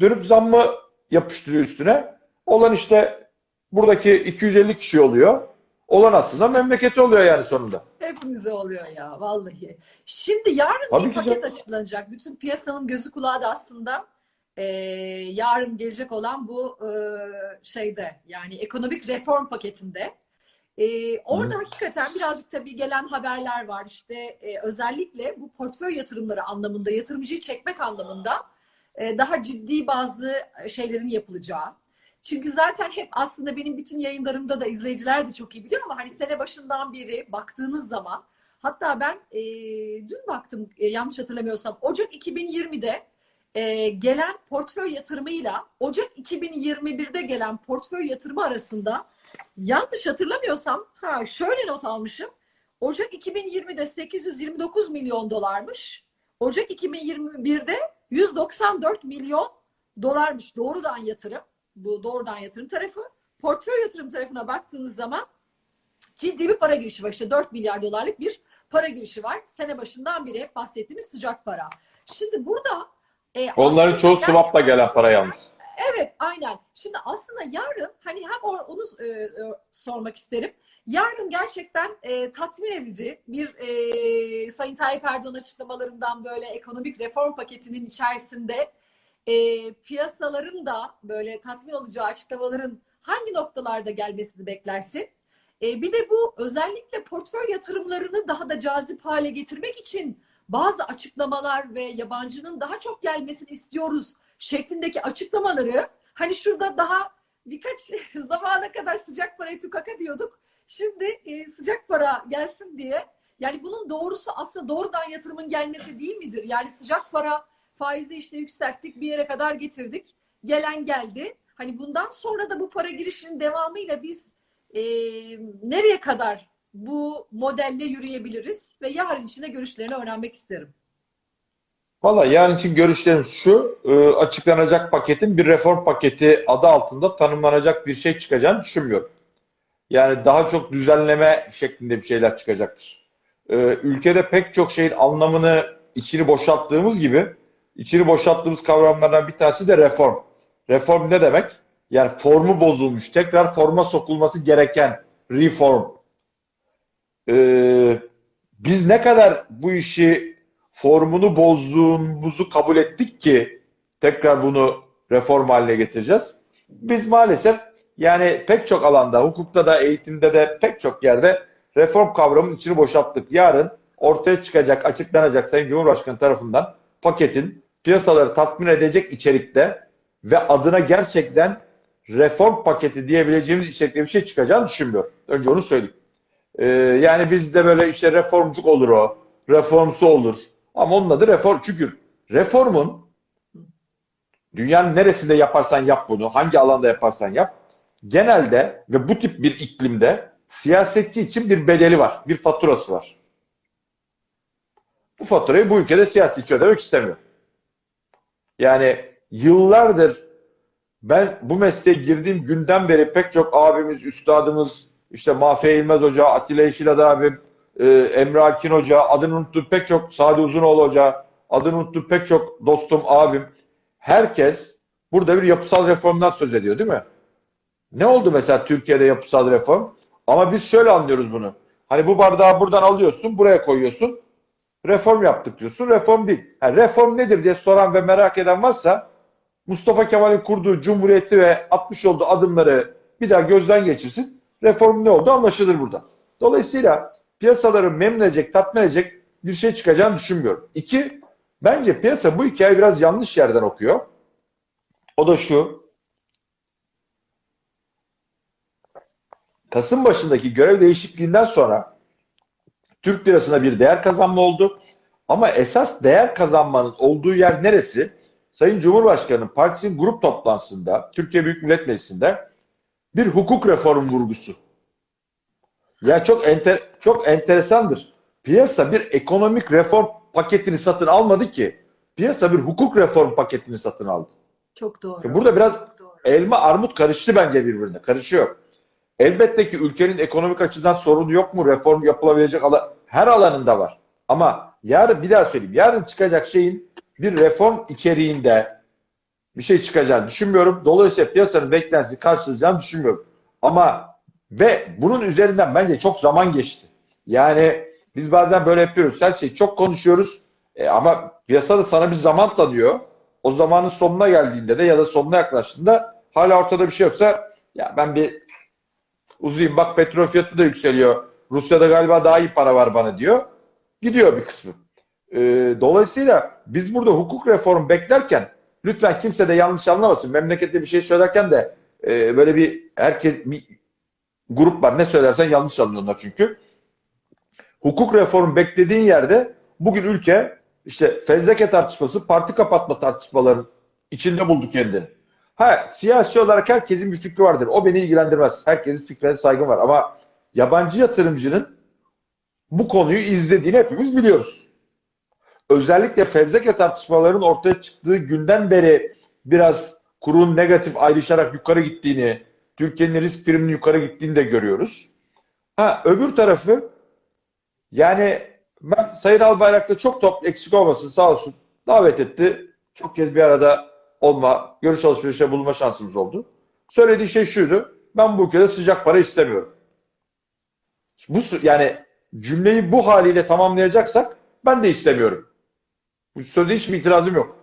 dönüp zammı yapıştırıyor üstüne. Olan işte buradaki 250 kişi oluyor. Olan aslında memleketi oluyor yani sonunda. Hepimize oluyor ya vallahi. Şimdi yarın Tabii bir paket canım. açıklanacak. Bütün piyasanın gözü kulağı da aslında e, yarın gelecek olan bu e, şeyde yani ekonomik reform paketinde. E, orada Hı. hakikaten birazcık tabii gelen haberler var. İşte e, özellikle bu portföy yatırımları anlamında, yatırımcıyı çekmek anlamında daha ciddi bazı şeylerin yapılacağı. Çünkü zaten hep aslında benim bütün yayınlarımda da izleyiciler de çok iyi biliyor ama hani sene başından beri baktığınız zaman hatta ben e, dün baktım e, yanlış hatırlamıyorsam Ocak 2020'de e, gelen portföy yatırımıyla Ocak 2021'de gelen portföy yatırımı arasında yanlış hatırlamıyorsam ha şöyle not almışım. Ocak 2020'de 829 milyon dolarmış. Ocak 2021'de 194 milyon dolarmış doğrudan yatırım. Bu doğrudan yatırım tarafı. Portföy yatırım tarafına baktığınız zaman ciddi bir para girişi var. İşte 4 milyar dolarlık bir para girişi var. Sene başından beri hep bahsettiğimiz sıcak para. Şimdi burada e, Onların çoğu swap'la gelen para yalnız. Evet, aynen. Şimdi aslında yarın hani hem onu e, e, sormak isterim. Yarın gerçekten e, tatmin edici bir e, Sayın Tayyip Erdoğan açıklamalarından böyle ekonomik reform paketinin içerisinde e, piyasaların da böyle tatmin olacağı açıklamaların hangi noktalarda gelmesini beklersin? E, bir de bu özellikle portföy yatırımlarını daha da cazip hale getirmek için bazı açıklamalar ve yabancının daha çok gelmesini istiyoruz şeklindeki açıklamaları hani şurada daha birkaç zamana kadar sıcak parayı tukaka diyorduk. Şimdi e, sıcak para gelsin diye. Yani bunun doğrusu aslında doğrudan yatırımın gelmesi değil midir? Yani sıcak para faizi işte yükselttik bir yere kadar getirdik. Gelen geldi. Hani bundan sonra da bu para girişinin devamıyla biz e, nereye kadar bu modelle yürüyebiliriz ve yarın içinde görüşlerini öğrenmek isterim. Valla yarın için görüşlerim şu, e, açıklanacak paketin bir reform paketi adı altında tanımlanacak bir şey çıkacağını düşünmüyorum. Yani daha çok düzenleme şeklinde bir şeyler çıkacaktır. E, ülkede pek çok şeyin anlamını, içini boşalttığımız gibi, içini boşalttığımız kavramlardan bir tanesi de reform. Reform ne demek? Yani formu bozulmuş, tekrar forma sokulması gereken reform. E, biz ne kadar bu işi formunu bozduğumuzu kabul ettik ki tekrar bunu reform haline getireceğiz. Biz maalesef yani pek çok alanda, hukukta da, eğitimde de pek çok yerde reform kavramının içini boşalttık. Yarın ortaya çıkacak, açıklanacak Sayın Cumhurbaşkanı tarafından paketin piyasaları tatmin edecek içerikte ve adına gerçekten reform paketi diyebileceğimiz içerikte bir şey çıkacağını düşünmüyorum. Önce onu söyleyeyim. Ee, yani bizde böyle işte reformcuk olur o, reformsu olur. Ama onun adı reform. Çünkü reformun dünyanın neresinde yaparsan yap bunu, hangi alanda yaparsan yap, genelde ve bu tip bir iklimde siyasetçi için bir bedeli var, bir faturası var. Bu faturayı bu ülkede siyasetçi ödemek istemiyor. Yani yıllardır ben bu mesleğe girdiğim günden beri pek çok abimiz, üstadımız, işte Mahfiye İlmez Hoca, Atilla Yeşilad abim, e, Emre Alkin Hoca, adını unuttum pek çok Sadi Uzunoğlu Hoca, adını unuttum pek çok dostum, abim. Herkes burada bir yapısal reformdan söz ediyor değil mi? Ne oldu mesela Türkiye'de yapısal reform? Ama biz şöyle anlıyoruz bunu. Hani bu bardağı buradan alıyorsun, buraya koyuyorsun. Reform yaptık diyorsun. Reform değil. Ha, reform nedir diye soran ve merak eden varsa Mustafa Kemal'in kurduğu cumhuriyeti ve atmış olduğu adımları bir daha gözden geçirsin. Reform ne oldu anlaşılır burada. Dolayısıyla piyasaları memnun edecek, tatmin edecek bir şey çıkacağını düşünmüyorum. İki, bence piyasa bu hikayeyi biraz yanlış yerden okuyor. O da şu. Kasım başındaki görev değişikliğinden sonra Türk lirasına bir değer kazanma oldu. Ama esas değer kazanmanın olduğu yer neresi? Sayın Cumhurbaşkanı partisinin grup toplantısında, Türkiye Büyük Millet Meclisi'nde bir hukuk reform vurgusu. Ya çok enter, çok enteresandır. Piyasa bir ekonomik reform paketini satın almadı ki. Piyasa bir hukuk reform paketini satın aldı. Çok doğru. Burada biraz doğru. elma armut karıştı bence birbirine. Karışıyor. Elbette ki ülkenin ekonomik açıdan sorunu yok mu? Reform yapılabilecek alan, her alanında var. Ama yarın bir daha söyleyeyim. Yarın çıkacak şeyin bir reform içeriğinde bir şey çıkacağını düşünmüyorum. Dolayısıyla piyasanın beklentisini karşılayacağını düşünmüyorum. Ama ve bunun üzerinden bence çok zaman geçti. Yani biz bazen böyle yapıyoruz. Her şeyi çok konuşuyoruz. E, ama piyasa da sana bir zaman tanıyor. O zamanın sonuna geldiğinde de ya da sonuna yaklaştığında hala ortada bir şey yoksa ya ben bir uzayayım bak petrol fiyatı da yükseliyor. Rusya'da galiba daha iyi para var bana diyor. Gidiyor bir kısmı. E, dolayısıyla biz burada hukuk reformu beklerken lütfen kimse de yanlış anlamasın. Memlekette bir şey söylerken de e, böyle bir herkes grup var. Ne söylersen yanlış anlıyorlar çünkü. Hukuk reformu beklediğin yerde bugün ülke işte fezleke tartışması, parti kapatma tartışmaların içinde buldu kendini. Ha siyasi olarak herkesin bir fikri vardır. O beni ilgilendirmez. Herkesin fikrine saygım var. Ama yabancı yatırımcının bu konuyu izlediğini hepimiz biliyoruz. Özellikle fezleke tartışmaların ortaya çıktığı günden beri biraz kurun negatif ayrışarak yukarı gittiğini, Türkiye'nin risk priminin yukarı gittiğini de görüyoruz. Ha öbür tarafı yani ben Sayın Albayrak'ta çok top eksik olmasın sağ olsun davet etti. Çok kez bir arada olma, görüş alışverişe bulunma şansımız oldu. Söylediği şey şuydu. Ben bu ülkede sıcak para istemiyorum. Bu yani cümleyi bu haliyle tamamlayacaksak ben de istemiyorum. Bu sözde hiç mi itirazım yok.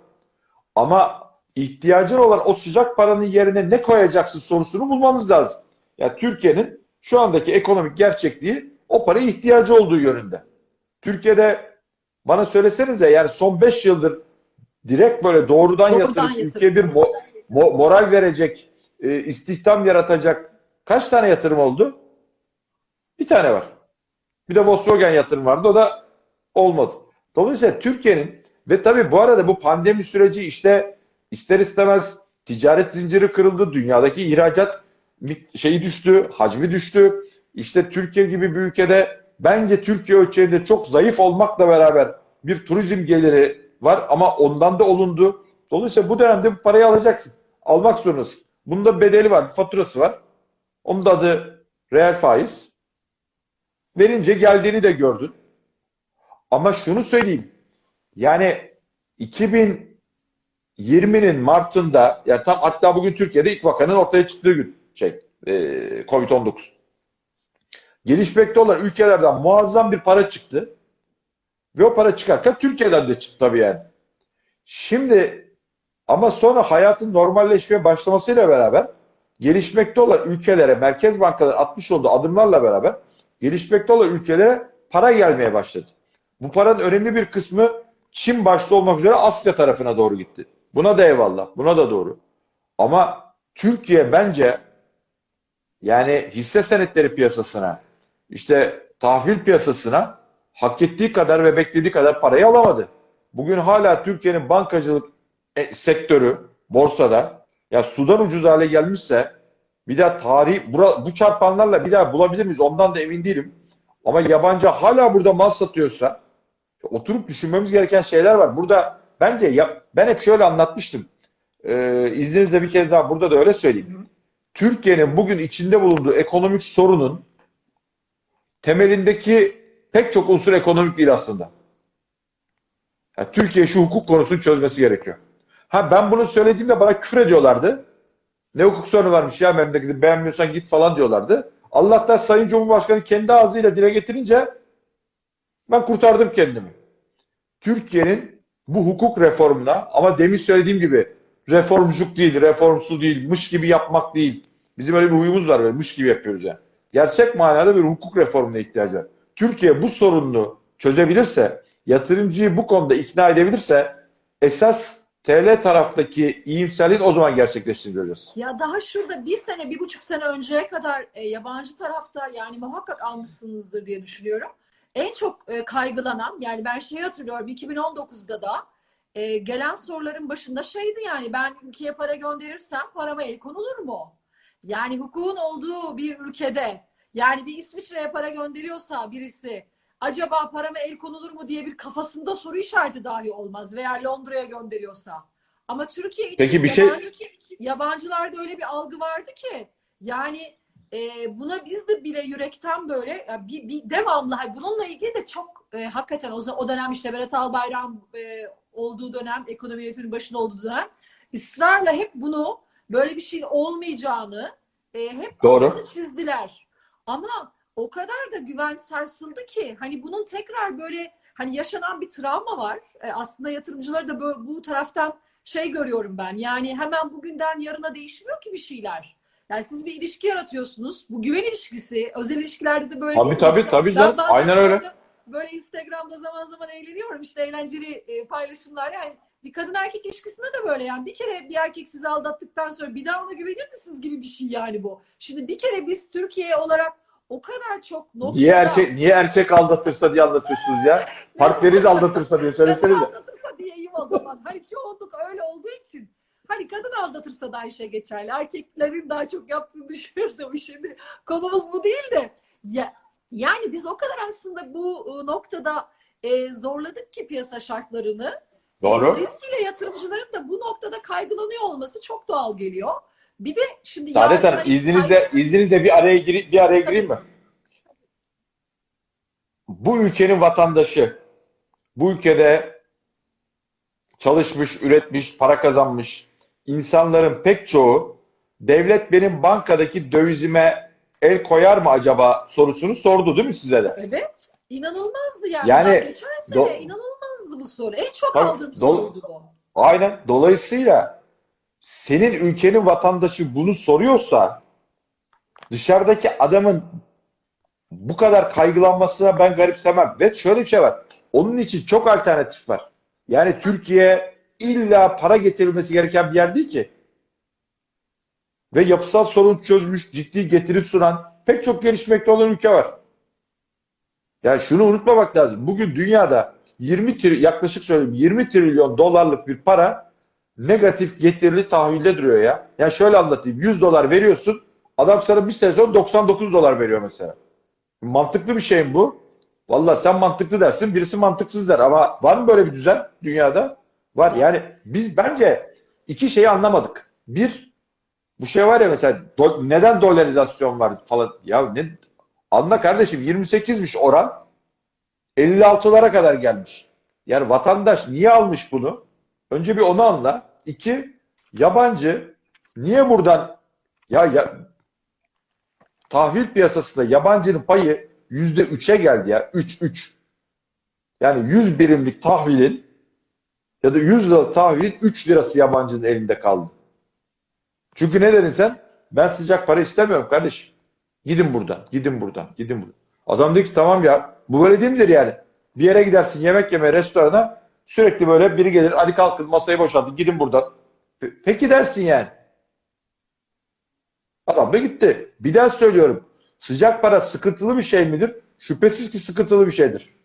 Ama ihtiyacın olan o sıcak paranın yerine ne koyacaksın sorusunu bulmamız lazım. Yani Türkiye'nin şu andaki ekonomik gerçekliği o paraya ihtiyacı olduğu yönünde. Türkiye'de bana söylesenize yani son 5 yıldır direkt böyle doğrudan, Doğrudan yatırıp yatırım. ülkeye bir mo- mo- moral verecek, e, istihdam yaratacak kaç tane yatırım oldu? Bir tane var. Bir de Volkswagen yatırım vardı. O da olmadı. Dolayısıyla Türkiye'nin ve tabii bu arada bu pandemi süreci işte ister istemez ticaret zinciri kırıldı. Dünyadaki ihracat şeyi düştü, hacmi düştü. İşte Türkiye gibi bir ülkede bence Türkiye ölçeğinde çok zayıf olmakla beraber bir turizm geliri var ama ondan da olundu. Dolayısıyla bu dönemde bu parayı alacaksın. Almak zorundasın. Bunda bedeli var, faturası var. Onun da adı reel faiz. Verince geldiğini de gördün. Ama şunu söyleyeyim. Yani 2020'nin Mart'ında ya tam hatta bugün Türkiye'de ilk vakanın ortaya çıktığı gün şey e, Covid-19. Gelişmekte olan ülkelerden muazzam bir para çıktı. Ve o para çıkarken Türkiye'den de çıktı tabii yani. Şimdi ama sonra hayatın normalleşmeye başlamasıyla beraber gelişmekte olan ülkelere, merkez bankaları atmış olduğu adımlarla beraber gelişmekte olan ülkelere para gelmeye başladı. Bu paranın önemli bir kısmı Çin başta olmak üzere Asya tarafına doğru gitti. Buna da eyvallah, buna da doğru. Ama Türkiye bence yani hisse senetleri piyasasına, işte tahvil piyasasına hak ettiği kadar ve beklediği kadar parayı alamadı. Bugün hala Türkiye'nin bankacılık e, sektörü borsada ya sudan ucuz hale gelmişse bir daha tarih bura, bu çarpanlarla bir daha bulabilir miyiz? Ondan da emin değilim. Ama yabancı hala burada mal satıyorsa oturup düşünmemiz gereken şeyler var. Burada bence ya, ben hep şöyle anlatmıştım. Ee, izninizle bir kez daha burada da öyle söyleyeyim. Türkiye'nin bugün içinde bulunduğu ekonomik sorunun temelindeki pek çok unsur ekonomik değil aslında. Yani Türkiye şu hukuk konusunu çözmesi gerekiyor. Ha ben bunu söylediğimde bana küfür ediyorlardı. Ne hukuk sorunu varmış ya memleketi beğenmiyorsan git falan diyorlardı. Allah'tan Sayın Cumhurbaşkanı kendi ağzıyla dile getirince ben kurtardım kendimi. Türkiye'nin bu hukuk reformuna ama demin söylediğim gibi reformcuk değil, reformsuz değil, mış gibi yapmak değil. Bizim öyle bir huyumuz var böyle mış gibi yapıyoruz yani. Gerçek manada bir hukuk reformuna ihtiyacı var. Türkiye bu sorununu çözebilirse, yatırımcıyı bu konuda ikna edebilirse esas TL taraftaki iyimserliğin o zaman gerçekleştiğini göreceğiz. Ya daha şurada bir sene, bir buçuk sene önceye kadar e, yabancı tarafta yani muhakkak almışsınızdır diye düşünüyorum. En çok e, kaygılanan yani ben şeyi hatırlıyorum 2019'da da e, gelen soruların başında şeydi yani ben ülkeye para gönderirsem parama el konulur mu? Yani hukukun olduğu bir ülkede yani bir İsviçre'ye para gönderiyorsa birisi acaba parama el konulur mu diye bir kafasında soru işareti dahi olmaz veya Londra'ya gönderiyorsa. Ama Türkiye için Peki bir şey- yabancı, yabancılarda öyle bir algı vardı ki yani e, buna biz de bile yürekten böyle ya bir, bir devamlı bununla ilgili de çok e, hakikaten o, o dönem işte Berat Albayrak e, olduğu dönem ekonomi yönetiminin başında olduğu dönem ısrarla hep bunu böyle bir şeyin olmayacağını e, hep Doğru. altını çizdiler. Ama o kadar da güven sarsıldı ki hani bunun tekrar böyle hani yaşanan bir travma var. E, aslında yatırımcıları da böyle, bu taraftan şey görüyorum ben. Yani hemen bugünden yarına değişmiyor ki bir şeyler. Yani siz bir ilişki yaratıyorsunuz. Bu güven ilişkisi. Özel ilişkilerde de böyle. Tabii tabii tabii canım. Aynen öyle. böyle- Instagram'da zaman zaman eğleniyorum. İşte eğlenceli e, paylaşımlar. Yani bir kadın erkek ilişkisinde de böyle yani bir kere bir erkek sizi aldattıktan sonra bir daha ona güvenir misiniz gibi bir şey yani bu. Şimdi bir kere biz Türkiye olarak o kadar çok noktada Niye erkek niye erkek aldatırsa diye anlatıyorsunuz ya? Partneriz aldatırsa diye kadın söylesenize. aldatırsa diyeyim o zaman. Hani çoğunluk öyle olduğu için. Hani kadın aldatırsa da aynı şey geçerli. Erkeklerin daha çok yaptığını düşünüyoruz ama şimdi konumuz bu değil de. Ya, yani biz o kadar aslında bu e, noktada e, zorladık ki piyasa şartlarını. E, Doğru. Dolayısıyla yatırımcıların da bu noktada kaygılanıyor olması çok doğal geliyor. Bir de şimdi Saadet Hanım hani izninizle izninizle bir araya gir bir araya gireyim mi? Bu ülkenin vatandaşı, bu ülkede çalışmış, üretmiş, para kazanmış insanların pek çoğu devlet benim bankadaki dövizime el koyar mı acaba sorusunu sordu değil mi size de? Evet. inanılmazdı yani. Yani Daha geçen sene do- inanılmazdı bu soru. En çok Tabii, aldığım dol- soruydu bu. Aynen. Dolayısıyla senin ülkenin vatandaşı bunu soruyorsa dışarıdaki adamın bu kadar kaygılanmasına ben garipsemem. Ve şöyle bir şey var. Onun için çok alternatif var. Yani Türkiye illa para getirilmesi gereken bir yer değil ki. Ve yapısal sorun çözmüş, ciddi getiri sunan pek çok gelişmekte olan ülke var. Yani şunu unutmamak lazım. Bugün dünyada 20 tri, yaklaşık söyleyeyim 20 trilyon dolarlık bir para negatif getirili tahvilde duruyor ya. Yani şöyle anlatayım. 100 dolar veriyorsun. Adam sana bir sonra 99 dolar veriyor mesela. Mantıklı bir şey mi bu? Valla sen mantıklı dersin, birisi mantıksız der. Ama var mı böyle bir düzen dünyada? Var. Yani biz bence iki şeyi anlamadık. Bir, bu şey var ya mesela do- neden dolarizasyon var falan. Ya ne anla kardeşim 28'miş oran 56'lara kadar gelmiş. Yani vatandaş niye almış bunu? Önce bir onu anla. İki, yabancı niye buradan ya, ya tahvil piyasasında yabancının payı yüzde üçe geldi ya. Üç, üç. Yani 100 birimlik tahvilin ya da 100 liralık tahvilin 3 lirası yabancının elinde kaldı. Çünkü ne dedin sen? Ben sıcak para istemiyorum kardeşim. Gidin buradan, gidin buradan, gidin buradan. Adam diyor ki tamam ya bu böyle değil midir yani? Bir yere gidersin yemek yemeye restorana sürekli böyle biri gelir hadi kalkın masayı boşaltın gidin buradan. Pe- Peki dersin yani. Adam da gitti. Bir daha söylüyorum. Sıcak para sıkıntılı bir şey midir? Şüphesiz ki sıkıntılı bir şeydir.